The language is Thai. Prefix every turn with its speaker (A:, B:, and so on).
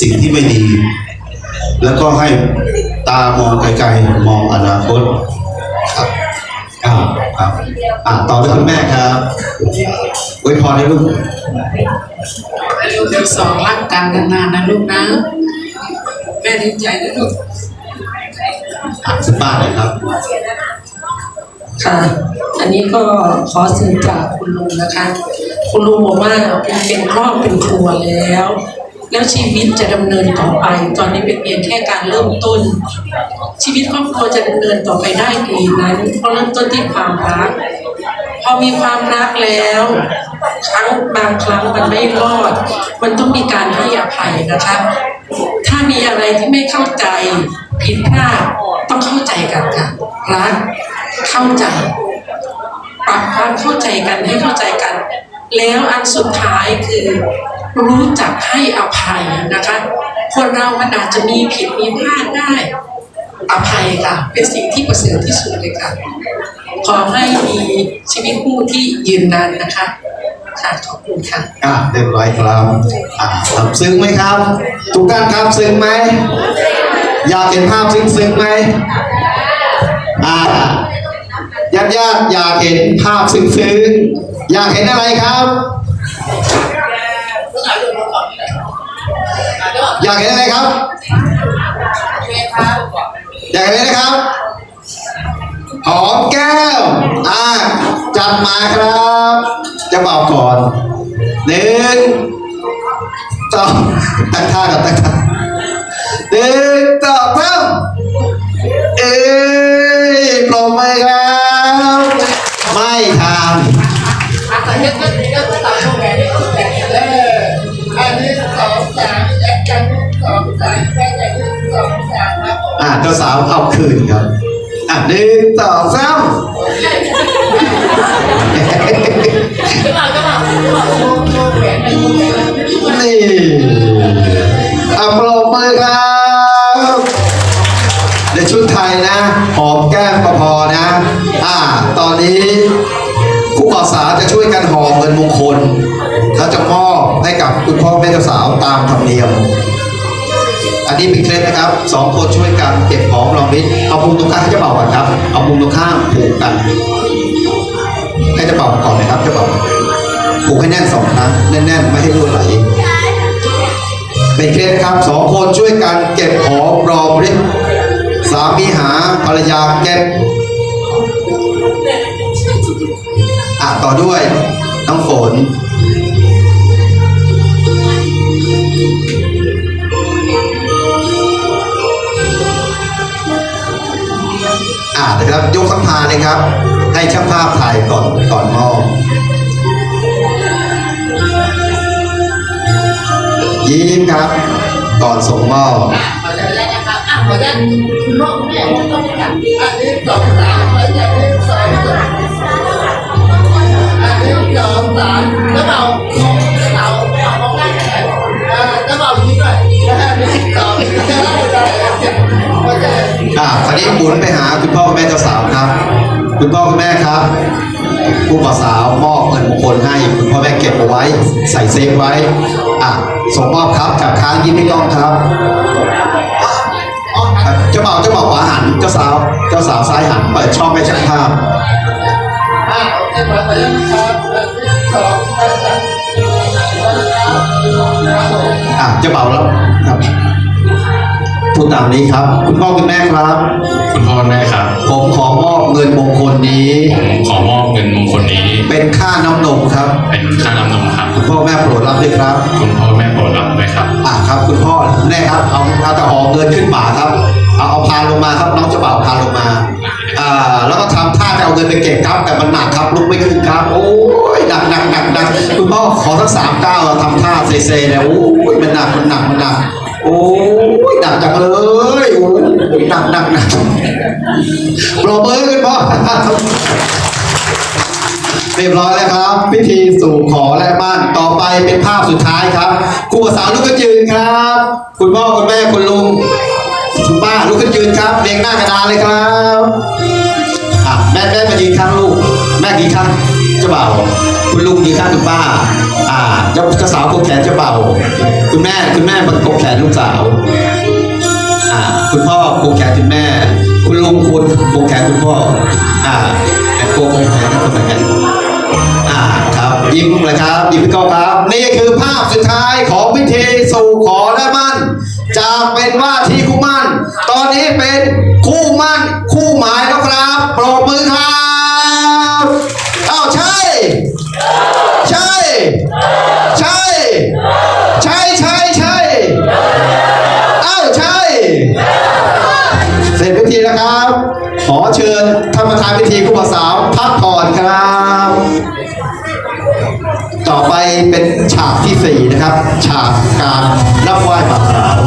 A: สิ่งที่ไม่ดี แล้วก็ให้ตามองไกลๆ มองอนาคตครับอ่าครับอ่าต่อด้วยคุณแม่ครับอวยพรให้ลูก
B: ลูกทั้งสองรักกันนานๆนะลูกนะ แม่ดีใจนะลูก
A: อ่าคุณป้าหน่อยครับ
B: ค่ะ อันนี้ก็ขอสื่อจากคุณลุงนะคะ คุณลุงบอกว่าเป็นครอบเป็นครัวแล้ว แล้วชีวิตจะดำเนินต่อไป ตอนนี้เป็นเพียงแค่การเริ่มต้น ชีวิตครอบครัวจะดำเนินต่อไปได้ดีนั้นเพราะเริ่มต้นที่ความรักพอมีความรักแล้วครั้งบางครั้งมันไม่รอด มันต้องมีการให้อภัยนะคะ ถ้ามีอะไรที่ไม่เข้าใจผิดพลาดต้องเข้าใจกันค่ะรักเข้าใจปรับความเข้าใจกันให้เข้าใจกัน แล้วอันสุดท้ายคือรู้จักให้อภัยนะคะ คนเรามันอาจจะมีผิดมีพลาดได้อภัยค่ะ เป็นสิ่งที่ประเสริฐที่สุดเลยค่ะ ขอให้มีชีวิตคู่ที่ยืนนานนะคะค่ะขอบคุณค่ะ
A: อ่าเรียบร้อยครับอ่าครับซึ้งไหมครับ ทุกท่านครับซึ้งไหมอยากเห็นภาพซึ้งซึ้งไหมอ่าญาติญาติๆอยากเห็นภาพซึ้งซึ้ง อยากเห็นอะไรครับ อยากเห็นอะไรครับ อยากเห็นอะไรครับ หอมแก้ว อ่า จัดมาครับ จะเป่าก่อนหนึ่งสองตั้งท่ากับตั้งท่าหนึ่งสองสามเอ้ยปรบมือครับ ไม่ท
C: อั องสามแอคชั่นสองสามครับ
A: อ่าเจ้าสาวเอาคืนครับ อะหนึ่งสองสาม
C: ก็มาก็มาแหวนในมือ
A: นี่อะปรบมือครับในชุดไทยนะ หอมแก้มก็พอนะ อ่า ตอนนี้ผู้บ่าวสาวจะช่วยกันหอมเงินมงคล แล้วจะมอบให้กับคุณพ่อแม่เจ้าสาวตามธรรมเนียม อันนี้เป็นเคล็ดนะครับสองคนช่วยกันเก็บหอมรอมริบเอามุมตรงข้างให้เจ้าบ่าวก่อนครับ เอามุมตรงข้างผูกกันให้เจ้าบ่าวก่อนนะครับเจ้าบ่าวผูกให้แน่นสองครั้งแน่นๆ ไม่ให้รั่วไหลเป็นเคล็ดนะครับสองคนช่วยกันเก็บหอมรอมริบสามีหาภรรยาเก็บอะต่อด้วยน้องฝน อ่านะครับยกสัมภาเลยครับ ให้ช่างภาพถ่ายก่อนก่อนมอบยิ้มครับ ก่อนส่งมอบ
C: ขอจะได้นะครับอะขอจะคุณพ่อคุณแม่ต้องต้องกันอันนี้สองสามอันนี้สองสามอันนี้สองสามแล้วเราเราเรามองได้ไหมอ่าแล้วเรายิ้มด้วอันนี้สองได้ได้ อ่า
A: คราวนี้หมุนไปหาคุณพ่อคุณแม่เจ้าสาวครับ คุณพ่อคุณแม่ครับ ผู้บ่าวสาวมอบเงินมงคลให้คุณพ่อแม่เก็บเอาไว้ ใส่เซฟไว้อะส่งมอบครับจับค้างยิ้มให้กล้องครับเจ้าบ่าวเจ้าบ่าวขวาหันเจ้าสาวเจ้าสาวซ้ายหันเปิดช่องให้ช่างภาพ
C: อ่าโอเคขอจะได้ครับอันนี้สองได้ครับ
A: อะเจ้าบ่าวแล้วครับ พูดตามนี้ครับ คุณพ่อคุณแม่ครับ
D: คุณพ่อแม่ครับ
A: ผมขอมอบเงินมงคลนี้
D: ผมขอมอบเงินมงคลนี้
A: เป็นค่าน้ำนมครับ
D: เป็นค่าน้ำนมครับ
A: คุณพ่อแม่โปรดรับด้วยครับ
D: คุณพ่อแม่โปรดรับด้วยครับ
A: อ่าครับ คุณพ่อแน่ครับเอาเอาแต่หอเงินขึ้นบ่าครับ เอาเอาพานลงมาครับน้องเจ้าบ่าวพานลงมาอ่าแล้วก็ทำท่าจะเอาเงินไปเก็บครับแต่มันหนักครับลุกไม่ขึ้นครับ โอ้ยหนักหนักหนักหนักคุณพ่อขอทั้งสามก้าวทำท่าเซเซเลยโอ้ยมันหนักมันหนักมันหนัก โอ้ยหนักจังเลยโอ้ยหนักหนักหนักปรบมือคุณพ่อเรียบร้อยแล้วครับ พิธีสู่ขอและบ้านต่อไปเป็นภาพสุดท้ายครับครูสาวลุกขึ้นยืนครับ คุณพ่อคุณแม่คุณลุงคุณป้าลุกขึ้นยืนครับเรียงหน้ากระดานเลยครับอะแม่แม่มายืนข้างลูกแม่ยืนข้างเจ้าบ่าวคุณลุงยืนข้างคุณป้า อ่าเจ้าเจ้าสาวกดแขนเจ้าเบ่า คุณแม่คุณแม่มากดแขนลูกสาว อ่า คุณพ่อกดแขนคุณแม่ คุณลุงคุณกดแขนคุณพ่อ อ่าแต่โกงแขนกันเหมือนกันอ่าครับยิ้มเลยครับยิ้มพี่ก้องครับ นี่คือภาพสุดท้ายของพิธีสู่ขอได้มั่นจากเป็นว่าที่คู่มั่น ตอนนี้เป็นคู่มั่นคู่หมายแล้ว ฉากที่สี่นะครับ ฉากการรับไหว้บ่าวสาว